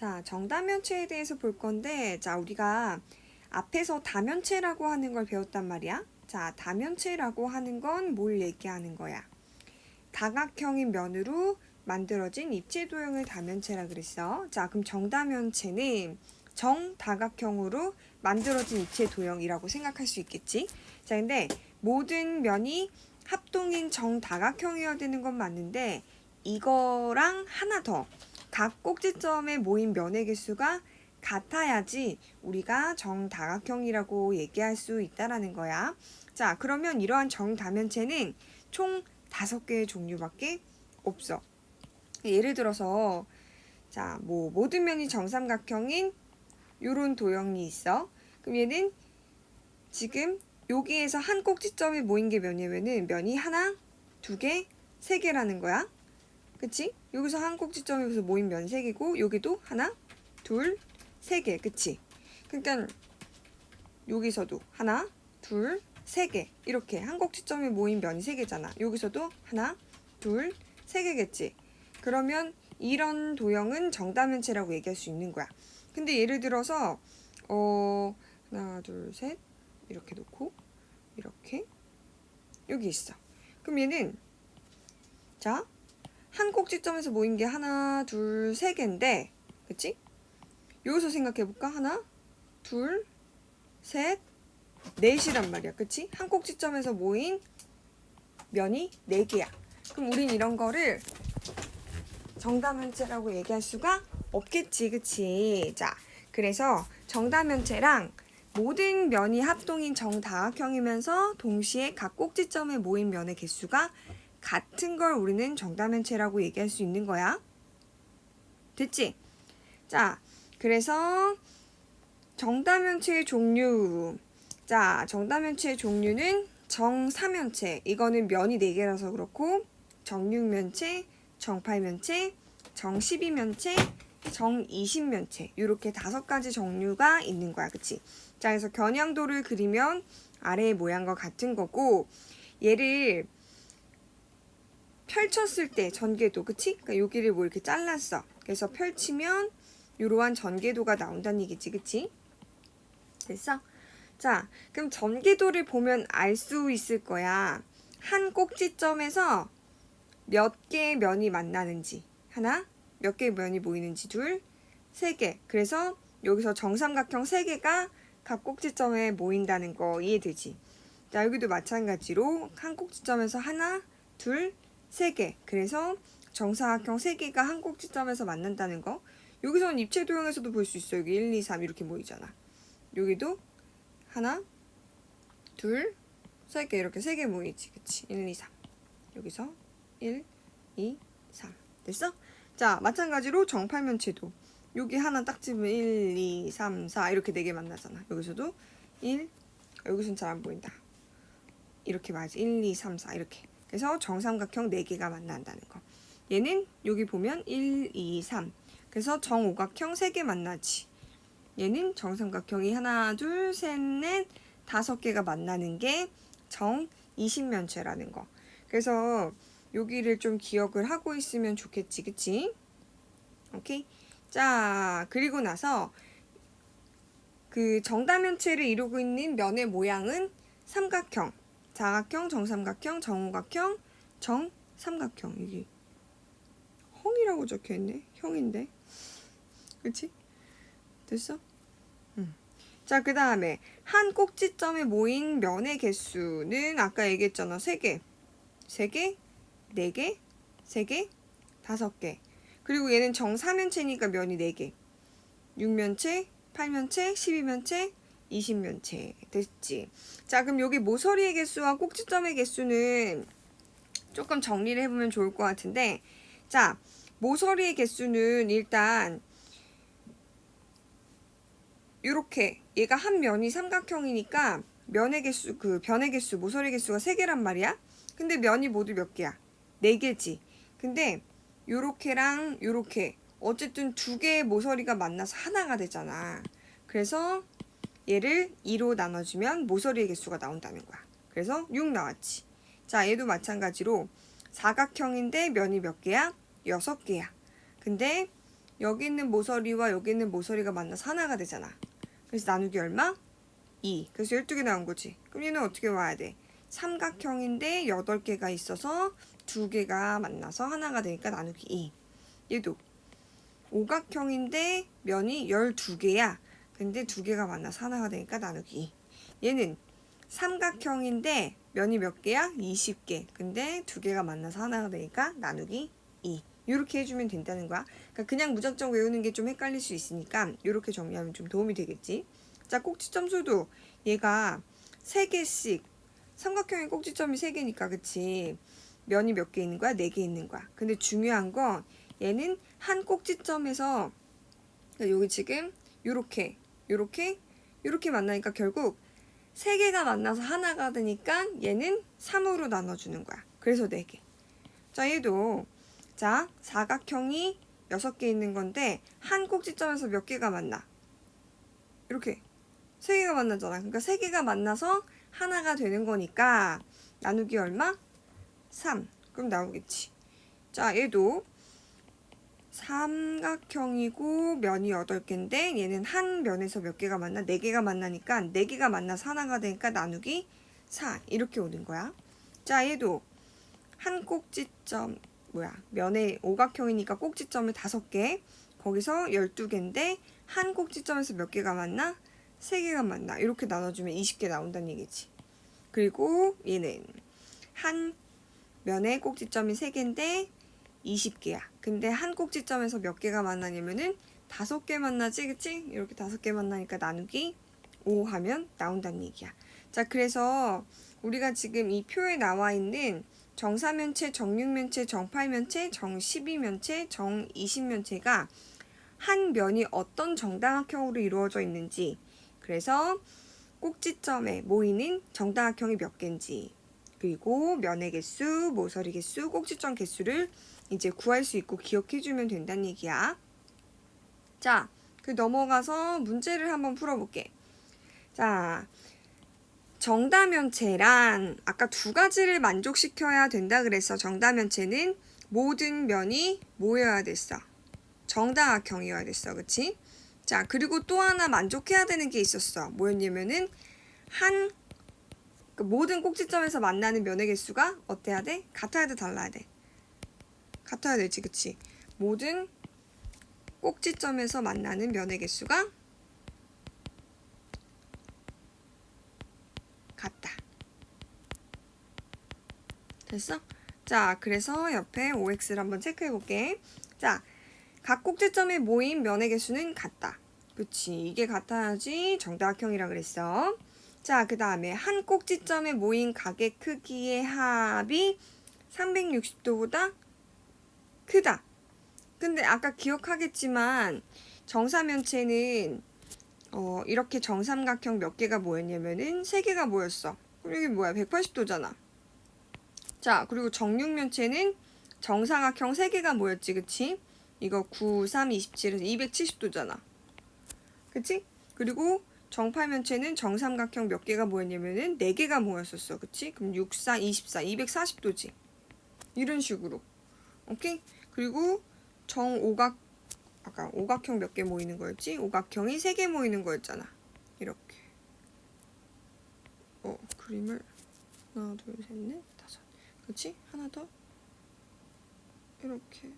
자, 정다면체에 대해서 볼 건데, 자, 우리가 앞에서 다면체라고 하는 걸 배웠단 말이야. 자, 다면체라고 하는 건 뭘 얘기하는 거야? 다각형인 면으로 만들어진 입체 도형을 다면체라 그랬어. 자, 그럼 정다면체는 정다각형으로 만들어진 입체 도형이라고 생각할 수 있겠지? 자, 근데 모든 면이 합동인 정다각형이어야 되는 건 맞는데 이거랑 하나 더 각 꼭지점에 모인 면의 개수가 같아야지 우리가 정다각형이라고 얘기할 수 있다라는 거야. 자, 그러면 이러한 정다면체는 총 다섯 개의 종류밖에 없어. 예를 들어서 자, 뭐 모든 면이 정삼각형인 요런 도형이 있어. 그럼 얘는 지금 여기에서 한 꼭지점에 모인 게 면이면은 면이 하나, 두 개, 세 개라는 거야. 그치? 여기서 한 꼭지점에서 모인 면세 개고 여기도 하나, 둘, 세 개. 그치? 그러니까 여기서도 하나, 둘, 세 개. 이렇게 한 꼭지점에 모인 면이 세 개잖아. 여기서도 하나, 둘, 세 개겠지. 그러면 이런 도형은 정다면체라고 얘기할 수 있는 거야. 근데 예를 들어서 어 하나, 둘, 셋 이렇게 놓고 이렇게 여기 있어. 그럼 얘는 자, 한 꼭지점에서 모인 게 하나, 둘, 세 개인데, 그치? 여기서 생각해 볼까? 하나, 둘, 셋, 넷이란 말이야. 그치? 한 꼭지점에서 모인 면이 네 개야. 그럼 우린 이런 거를 정다면체라고 얘기할 수가 없겠지. 그치? 자, 그래서 정다면체랑 모든 면이 합동인 정다각형이면서 동시에 각 꼭지점에 모인 면의 개수가 같은 걸 우리는 정다면체라고 얘기할 수 있는 거야. 됐지? 자, 그래서 정다면체의 종류. 자, 정다면체의 종류는 정사면체. 이거는 면이 4개라서 그렇고 정육면체, 정팔면체, 정십이면체, 정이십면체. 이렇게 다섯 가지 종류가 있는 거야. 그치? 자, 그래서 겨냥도를 그리면 아래의 모양과 같은 거고 얘를 펼쳤을 때 전개도 그치? 그러니까 여기를 뭐 이렇게 잘랐어. 그래서 펼치면 이러한 전개도가 나온다는 얘기지, 그치? 됐어? 자, 그럼 전개도를 보면 알 수 있을 거야. 한 꼭지점에서 몇 개의 면이 만나는지 하나, 몇 개의 면이 모이는지 둘, 세 개. 그래서 여기서 정삼각형 세 개가 각 꼭지점에 모인다는 거 이해되지? 자, 여기도 마찬가지로 한 꼭지점에서 하나, 둘, 세 개. 그래서 정사각형 세 개가 한 꼭지점에서 만난다는 거. 여기서는 입체 도형에서도 볼 수 있어. 여기 1, 2, 3 이렇게 모이잖아. 여기도 하나, 둘, 세 개 이렇게 세 개 모이지. 그치? 1, 2, 3. 여기서 1, 2, 3. 됐어? 자, 마찬가지로 정팔면체도 여기 하나 딱 집으면 1, 2, 3, 4 이렇게 네 개 만나잖아. 여기서도 1, 여기서는 잘 안 보인다. 이렇게 맞지. 1, 2, 3, 4 이렇게. 그래서 정삼각형 4개가 만난다는 거. 얘는 여기 보면 1, 2, 3. 그래서 정오각형 3개 만나지. 얘는 정삼각형이 하나, 둘, 셋, 넷, 다섯 개가 만나는 게 정이십면체라는 거. 그래서 여기를 좀 기억을 하고 있으면 좋겠지, 그치? 오케이? 자, 그리고 나서 그 정다면체를 이루고 있는 면의 모양은 삼각형, 사각형, 정삼각형, 정오각형, 정삼각형. 이게 형이라고 적혀 있네. 형인데. 그치? 됐어? 음. 자, 그 다음에 한 꼭지점에 모인 면의 개수는 아까 얘기했잖아. 3개. 3개, 4개, 3개, 5개. 그리고 얘는 정사면체니까 면이 4개. 6면체, 8면체, 12면체, 20면체. 됐지? 자, 그럼 여기 모서리의 개수와 꼭지점의 개수는 조금 정리를 해보면 좋을 것 같은데, 자, 모서리의 개수는 일단 이렇게 얘가 한 면이 삼각형이니까 면의 개수 그 변의 개수 모서리 개수가 세 개란 말이야. 근데 면이 모두 몇 개야? 네 개지. 근데 요렇게랑 요렇게 어쨌든 두 개의 모서리가 만나서 하나가 되잖아. 그래서 얘를 2로 나눠주면 모서리의 개수가 나온다는 거야. 그래서 6 나왔지. 자, 얘도 마찬가지로 사각형인데 면이 몇 개야? 6개야. 근데 여기 있는 모서리와 여기 있는 모서리가 만나서 하나가 되잖아. 그래서 나누기 얼마? 2. 그래서 12개 나온 거지. 그럼 얘는 어떻게 와야 돼? 삼각형인데 8개가 있어서 2개가 만나서 하나가 되니까 나누기 2. 얘도 오각형인데 면이 12개야. 근데 2개가 만나서 하나가 되니까 나누기 2. 얘는 삼각형인데 면이 몇 개야? 20개. 근데 2개가 만나서 하나가 되니까 나누기 2. 이렇게 해주면 된다는 거야. 그러니까 그냥 무작정 외우는 게 좀 헷갈릴 수 있으니까 이렇게 정리하면 좀 도움이 되겠지. 자, 꼭지 점수도 얘가 3개씩 삼각형의 꼭지점이 3개니까 그치? 면이 몇 개 있는 거야? 4개 있는 거야. 근데 중요한 건 얘는 한 꼭지점에서 그러니까 여기 지금 요렇게 요렇게 요렇게 만나니까 결국 세 개가 만나서 하나가 되니까 얘는 3으로 나눠주는 거야. 그래서 4개. 자, 얘도 자, 사각형이 6개 있는 건데 한 꼭지점에서 몇 개가 만나? 이렇게 세 개가 만나잖아. 그러니까 세 개가 만나서 하나가 되는 거니까 나누기 얼마? 3. 그럼 나오겠지. 자, 얘도 삼각형이고 면이 8개인데 얘는 한 면에서 몇 개가 만나? 4개가 만나니까 4개가 만나서 하나가 되니까 나누기 4 이렇게 오는 거야. 자 얘도 한 꼭지점 뭐야 면의 오각형이니까 꼭지점을 5개 거기서 12개인데 한 꼭지점에서 몇 개가 만나? 3개가 만나 이렇게 나눠주면 20개 나온다는 얘기지. 그리고 얘는 한 면의 꼭지점이 3개인데 20개야. 근데 한 꼭지점에서 몇 개가 만나냐면은 다섯 개 만나지, 그치? 이렇게 다섯 개 만나니까 나누기 5 하면 나온다는 얘기야. 자, 그래서 우리가 지금 이 표에 나와 있는 정사면체, 정육면체, 정팔면체, 정십이면체, 정이십면체가 한 면이 어떤 정당학형으로 이루어져 있는지, 그래서 꼭지점에 모이는 정당학형이 몇 개인지, 그리고 면의 개수, 모서리 개수, 꼭지점 개수를 이제 구할 수 있고 기억해주면 된다는 얘기야. 자, 그 넘어가서 문제를 한번 풀어볼게. 자, 정다면체란 아까 두 가지를 만족시켜야 된다 그랬어. 정다면체는 모든 면이 모여야 됐어. 정다각형이어야 됐어. 그치? 자, 그리고 또 하나 만족해야 되는 게 있었어. 뭐였냐면은 한그 모든 꼭지점에서 만나는 면의 개수가 어때야 돼? 같아야 돼, 달라야 돼? 같아야 되지, 그치? 모든 꼭지점에서 만나는 면의 개수가 같다. 됐어? 자, 그래서 옆에 OX를 한번 체크해 볼게. 자, 각 꼭지점에 모인 면의 개수는 같다. 그치? 이게 같아야지 정다각형이라 그랬어. 자, 그 다음에 한 꼭지점에 모인 각의 크기의 합이 360도보다 크다. 근데 아까 기억하겠지만 정사면체는 어, 이렇게 정삼각형 몇 개가 모였냐면은 세 개가 모였어. 그럼 이게 뭐야? 180도잖아. 자, 그리고 정육면체는 정사각형 세 개가 모였지, 그치? 이거 9, 3, 27에서 270도잖아. 그치? 그리고 정팔면체는 정삼각형 몇 개가 모였냐면은 네 개가 모였었어. 그치? 그럼 6, 4, 24, 240도지. 이런 식으로. 오케이? 그리고 정오각 아까 오각형 몇 개 모이는 거였지? 오각형이 세 개 모이는 거였잖아. 이렇게. 어, 그림을 하나, 둘, 셋, 넷, 다섯. 그치? 하나 더. 이렇게.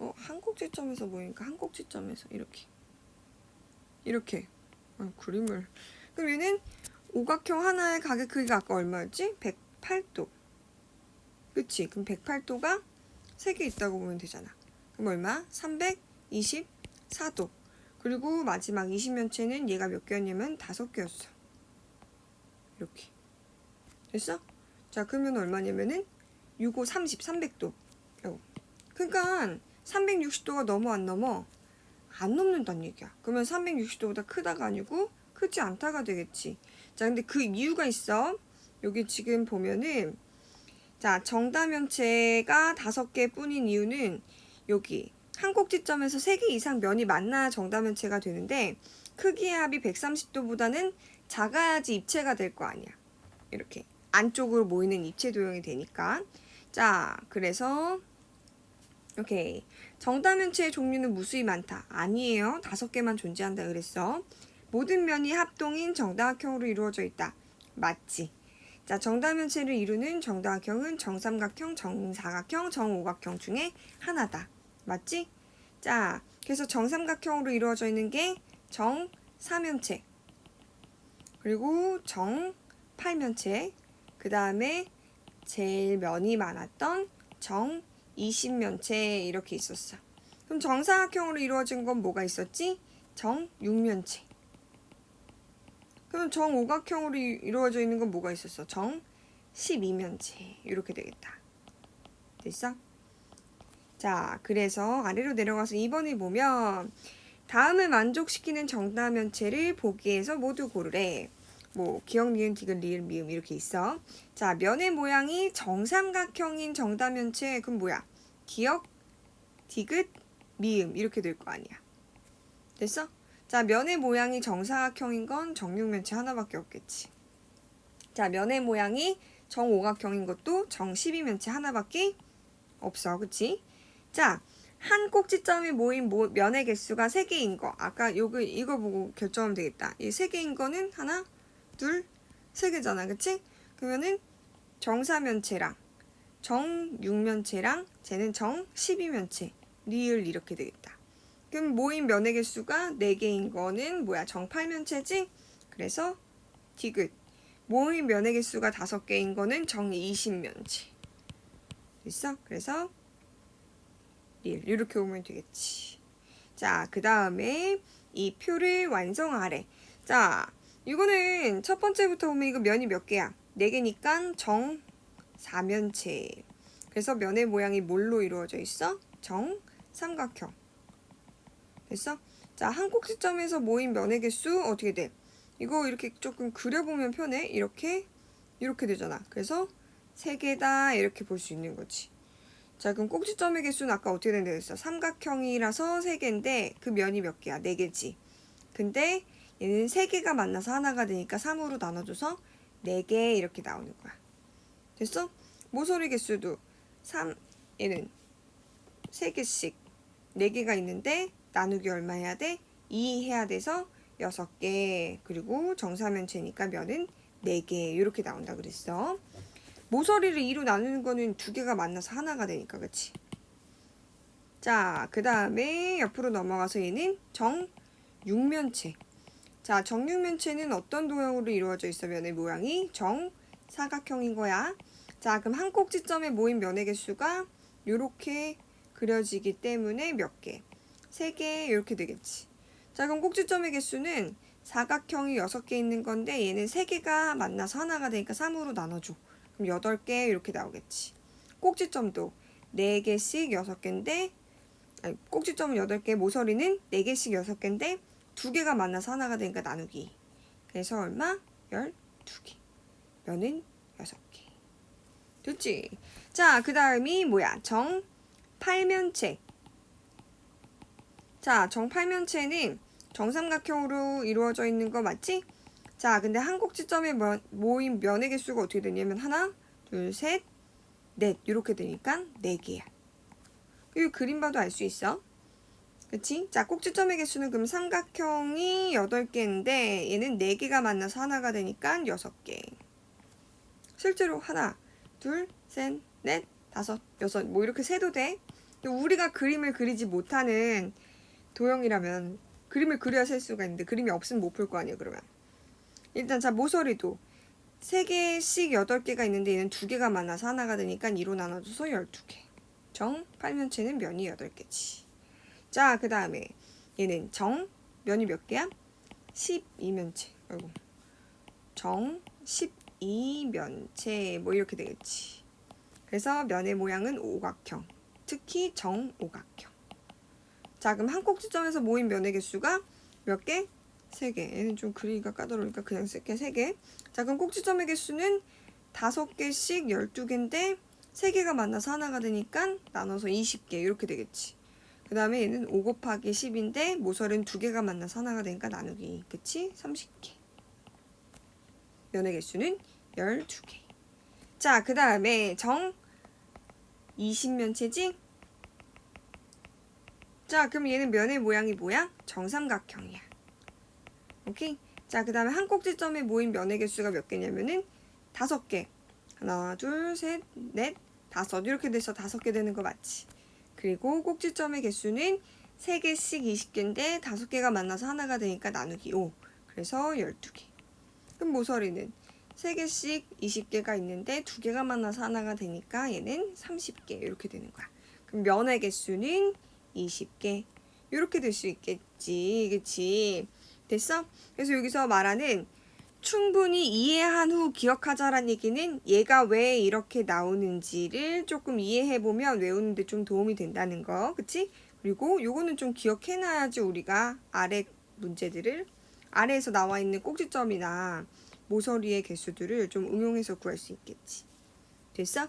어, 한 꼭지점에서 모이니까 한 꼭지점에서 이렇게. 이렇게. 아, 그림을. 그럼 얘는 오각형 하나의 가격 크기가 아까 얼마였지? 108도. 그치? 그럼 108도가 3개 있다고 보면 되잖아. 그럼 얼마? 324도. 그리고 마지막 20면체는 얘가 몇 개였냐면 5개였어. 이렇게. 됐어? 자, 그러면 얼마냐면은 6, 5, 30, 300도. 그러니까 360도가 넘어 안 넘어? 안 넘는다는 얘기야. 그러면 360도보다 크다가 아니고 크지 않다가 되겠지. 자, 근데 그 이유가 있어. 여기 지금 보면은 자, 정다면체가 다섯 개 뿐인 이유는 여기 한 꼭지점에서 세 개 이상 면이 만나야 정다면체가 되는데 크기의 합이 130도보다는 작아야지 입체가 될 거 아니야. 이렇게 안쪽으로 모이는 입체 도형이 되니까. 자, 그래서 오케이. 정다면체의 종류는 무수히 많다. 아니에요. 다섯 개만 존재한다 그랬어. 모든 면이 합동인 정다각형으로 이루어져 있다. 맞지? 자, 정다면체를 이루는 정다각형은 정삼각형, 정사각형, 정오각형 중에 하나다. 맞지? 자, 그래서 정삼각형으로 이루어져 있는 게 정사면체, 그리고 정팔면체, 그 다음에 제일 면이 많았던 정 20면체 이렇게 있었어. 그럼 정사각형으로 이루어진 건 뭐가 있었지? 정 6면체. 그럼 정오각형으로 이- 이루어져 있는 건 뭐가 있었어? 정 12면체. 이렇게 되겠다. 됐어? 자, 그래서 아래로 내려가서 2번을 보면 다음을 만족시키는 정다면체를 보기에서 모두 고르래. 뭐 기억, 니은, 디귿, 리을, 미음 이렇게 있어. 자, 면의 모양이 정삼각형인 정다면체 그럼 뭐야? 기억, 디귿, 미음 이렇게 될 거 아니야. 됐어? 자, 면의 모양이 정사각형인 건 정육면체 하나밖에 없겠지. 자, 면의 모양이 정오각형인 것도 정12면체 하나밖에 없어. 그치? 자, 한 꼭지점이 모인 모, 면의 개수가 3개인 거. 아까 요거, 이거 보고 결정하면 되겠다. 이 3개인 거는 하나, 둘, 세 개잖아. 그치? 그러면은 정사면체랑 정육면체랑 쟤는 정12면체. 리을 이렇게 되겠다. 그럼 모인 면의 개수가 4개인 거는 뭐야? 정팔면체지? 그래서 디귿. 모인 면의 개수가 5개인 거는 정20면체. 됐어? 그래서 리을 이렇게 오면 되겠지. 자, 그 다음에 이 표를 완성하래. 자, 이거는 첫 번째부터 보면 이거 면이 몇 개야? 4개니까 정 4면체. 그래서 면의 모양이 뭘로 이루어져 있어? 정 삼각형. 됐어? 자, 한 꼭지점에서 모인 면의 개수 어떻게 돼? 이거 이렇게 조금 그려보면 편해. 이렇게 이렇게 되잖아. 그래서 세 개다 이렇게 볼 수 있는 거지. 자, 그럼 꼭지점의 개수는 아까 어떻게 된다고 했어? 삼각형이라서 세 개인데 그 면이 몇 개야? 네 개지. 근데 얘는 세 개가 만나서 하나가 되니까 3으로 나눠줘서 네 개 이렇게 나오는 거야. 됐어? 모서리 개수도 3 얘는 세 개씩 네 개가 있는데 나누기 얼마 해야 돼? 2 해야 돼서 6개. 그리고 정사면체니까 면은 4개. 이렇게 나온다 그랬어. 모서리를 2로 나누는 거는 두 개가 만나서 하나가 되니까 그치? 자, 그 다음에 옆으로 넘어가서 얘는 정육면체. 자, 정육면체는 어떤 도형으로 이루어져 있어 면의 모양이 정사각형인 거야. 자, 그럼 한 꼭지점에 모인 면의 개수가 이렇게 그려지기 때문에 몇 개? 세개 이렇게 되겠지. 자, 그럼 꼭지점의 개수는 사각형이 6개 있는 건데 얘는 3개가 만나서 하나가 되니까 3으로 나눠줘. 그럼 8개 이렇게 나오겠지. 꼭지점도 4개씩 6개인데 아니, 꼭지점은 8개, 모서리는 4개씩 6개인데 2개가 만나서 하나가 되니까 나누기. 그래서 얼마? 12개. 면은 6개. 됐지? 자, 그 다음이 뭐야? 정 팔면체. 자, 정팔면체는 정삼각형으로 이루어져 있는 거 맞지? 자, 근데 한 꼭지점에 모- 모인 면의 개수가 어떻게 되냐면 하나, 둘, 셋, 넷 이렇게 되니까 네 개야. 이 그림 봐도 알 수 있어. 그치? 자, 꼭지점의 개수는 그럼 삼각형이 8개인데 얘는 4개가 만나서 하나가 되니까 6개. 실제로 하나, 둘, 셋, 넷, 다섯, 여섯 뭐 이렇게 세도 돼. 우리가 그림을 그리지 못하는 도형이라면 그림을 그려야 셀 수가 있는데 그림이 없으면 못 풀 거 아니에요 그러면. 일단 자 모서리도 3개씩 8개가 있는데 얘는 2개가 만나서 하나가 되니까 2로 나눠줘서 12개. 정 팔면체는 면이 8개지. 자 그 다음에 얘는 정 면이 몇 개야? 12면체. 아이고. 정 12면체. 뭐 이렇게 되겠지. 그래서 면의 모양은 오각형. 특히 정오각형 자, 그럼 한 꼭지점에서 모인 면의 개수가 몇 개? 세 개. 얘는 좀 그리기가 까다로우니까 그냥 쓸게. 세 개. 자, 그럼 꼭지점의 개수는 다섯 개씩 열두 개인데 세 개가 만나서 하나가 되니까 나눠서 20개 이렇게 되겠지. 그 다음에 얘는 5 곱하기 10인데 모서리는 두 개가 만나서 하나가 되니까 나누기. 그치? 30개. 면의 개수는 12개. 자, 그 다음에 정 20면체지? 자, 그럼 얘는 면의 모양이 뭐야? 정삼각형이야. 오케이? 자, 그 다음에 한 꼭지점에 모인 면의 개수가 몇 개냐면은 다섯 개. 하나, 둘, 셋, 넷, 다섯. 이렇게 돼서 다섯 개 되는 거 맞지? 그리고 꼭지점의 개수는 세 개씩 20개인데 다섯 개가 만나서 하나가 되니까 나누기 5. 그래서 12개. 그럼 모서리는 세 개씩 20개가 있는데 두 개가 만나서 하나가 되니까 얘는 30개 이렇게 되는 거야. 그럼 면의 개수는 20개. 이렇게 될 수 있겠지. 그치? 됐어? 그래서 여기서 말하는 충분히 이해한 후 기억하자란 얘기는 얘가 왜 이렇게 나오는지를 조금 이해해보면 외우는데 좀 도움이 된다는 거. 그치? 그리고 요거는 좀 기억해놔야지 우리가 아래 문제들을 아래에서 나와 있는 꼭지점이나 모서리의 개수들을 좀 응용해서 구할 수 있겠지. 됐어?